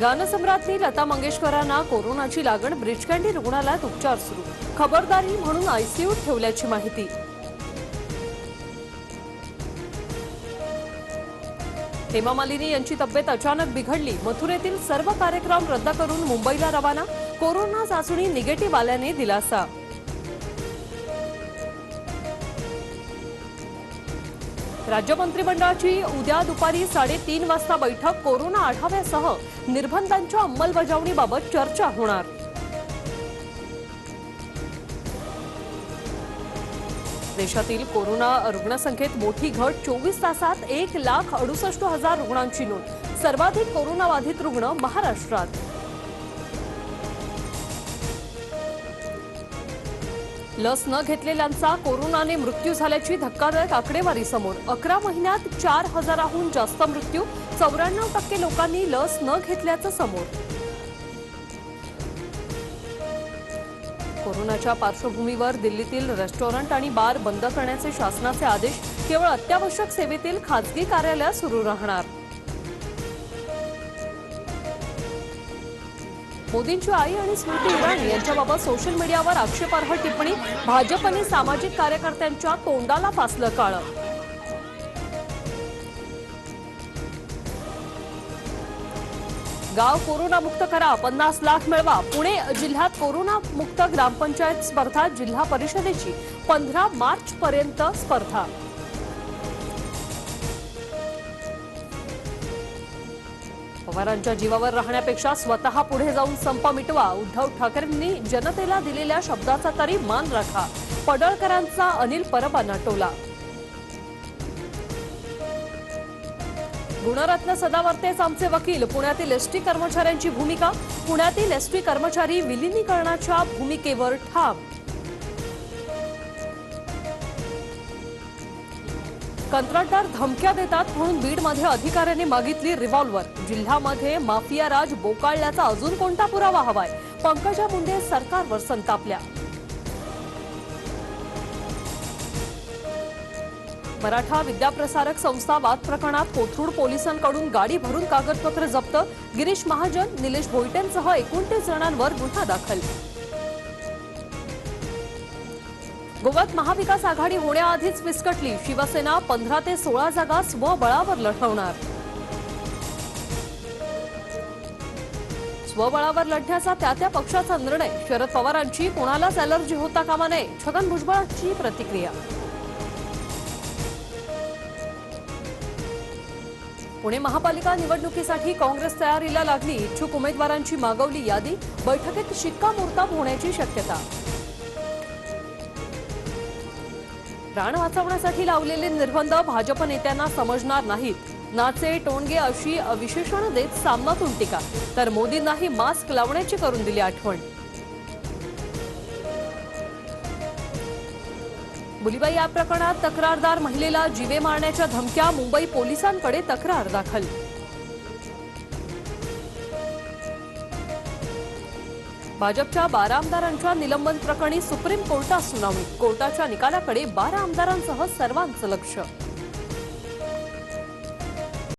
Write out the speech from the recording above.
गानसम्राज्ञी लता मंगेशकरांना कोरोनाची लागण ब्रिजकँडी रुग्णालयात उपचार सुरू. खबरदारी म्हणून आयसीयू ठेवल्याची माहिती. हेमा मालिनी यांची तब्येत अचानक बिघडली. मथुरेतील सर्व कार्यक्रम रद्द करून मुंबईला रवाना. कोरोना चाचणी निगेटिव्ह आल्याने दिलासा. राज्य मंत्रिमंडळाची उद्या दुपारी साडेतीन वाजता बैठक कोरोना आढाव्यासह निर्बंधांच्या अंमलबजावणीबाबत चर्चा होणार. देशातील कोरोना रुग्णसंख्येत मोठी घट चोवीस तासात एक लाख अडुसष्ट हजार रुग्णांची नोंद. सर्वाधिक कोरोनाबाधित रुग्ण महाराष्ट्रात. लस न घेतलेल्यांचा कोरोनाने मृत्यू झाल्याची धक्कादायक आकडेवारी समोर. अकरा महिन्यात चार हजाराहून जास्त मृत्यू चौऱ्याण्णव टक्के लोकांनी लस न घेतल्याचं समोर. कोरोनाच्या पार्श्वभूमीवर दिल्लीतील रेस्टॉरंट आणि बार बंद करण्याचे शासनाचे आदेश केवळ अत्यावश्यक सेवेतील खाजगी कार्यालयात सुरू राहणार. मोदींची आई आणि स्मृती इराणी यांच्याबाबत सोशल मीडियावर आक्षेपार्ह टिप्पणी. भाजपने सामाजिक कार्यकर्त्यांच्या तोंडाला फासलं काळं. गाव कोरोना मुक्त करा पन्नास लाख मिळवा. पुणे जिल्ह्यात कोरोना मुक्त ग्रामपंचायत स्पर्धा जिल्हा परिषदेची पंधरा मार्च पर्यंत स्पर्धा. पवारांच्या जीवावर राहण्यापेक्षा स्वतः पुढे जाऊन संप मिटवा उद्धव ठाकरेंनी जनतेला दिलेल्या शब्दाचा तरी मान राखा. पडळकरांचा अनिल परबांना टोला. गुणरत्न सदावर्तेच आमचे वकील पुण्यातील एसटी कर्मचाऱ्यांची भूमिका. पुण्यातील एसटी कर्मचारी विलिनीकरणाच्या भूमिकेवर ठाम. कंत्राटदार धमक्या देतात म्हणून बीडमध्ये अधिकाऱ्याने मागितली रिव्हॉल्व्हर जिल्ह्यामध्ये माफिया राज बोकाळल्याचा अजून कोणता पुरावा हवाय? पंकजा मुंडे सरकारवर संतापल्या. मराठा विद्याप्रसारक संस्था वाद प्रकरणात कोथरूड पोलिसांकडून गाडी भरून कागदपत्र जप्त. गिरीश महाजन निलेश भोईटेंसह एकोणतीस जणांवर गुन्हा दाखल. गोव्यात महाविकास आघाडी होण्याआधीच विस्कटली. शिवसेना पंधरा ते सोळा जागा स्वबळावर लढवणार. स्वबळावर लढण्याचा त्या त्या पक्षाचा निर्णय. शरद पवारांची कोणालाच अलर्जी होता कामा नये. छगन भुजबळांची प्रतिक्रिया. पुणे महापालिका निवडणुकीसाठी काँग्रेस तयारीला लागली. इच्छुक उमेदवारांची मागवली यादी. बैठकीत शिक्कामोर्तब होण्याची शक्यता. प्राण वाचवण्यासाठी लावलेले निर्बंध भाजप नेत्यांना समजणार नाहीत. नाचे टोणगे अशी विशेषण देत सामनातून टीका. तर मोदींनाही मास्क लावण्याची करून दिली आठवण. मुलीबाई या प्रकरणात तक्रारदार महिलेला जीवे मारण्याच्या धमक्या मुंबई पोलिसांकडे तक्रार दाखल. भाजपच्या बारा आमदारांच्या निलंबन प्रकरणी सुप्रीम कोर्टात सुनावणी. कोर्टाच्या निकालाकडे बारा आमदारांसह सर्वांचं लक्ष.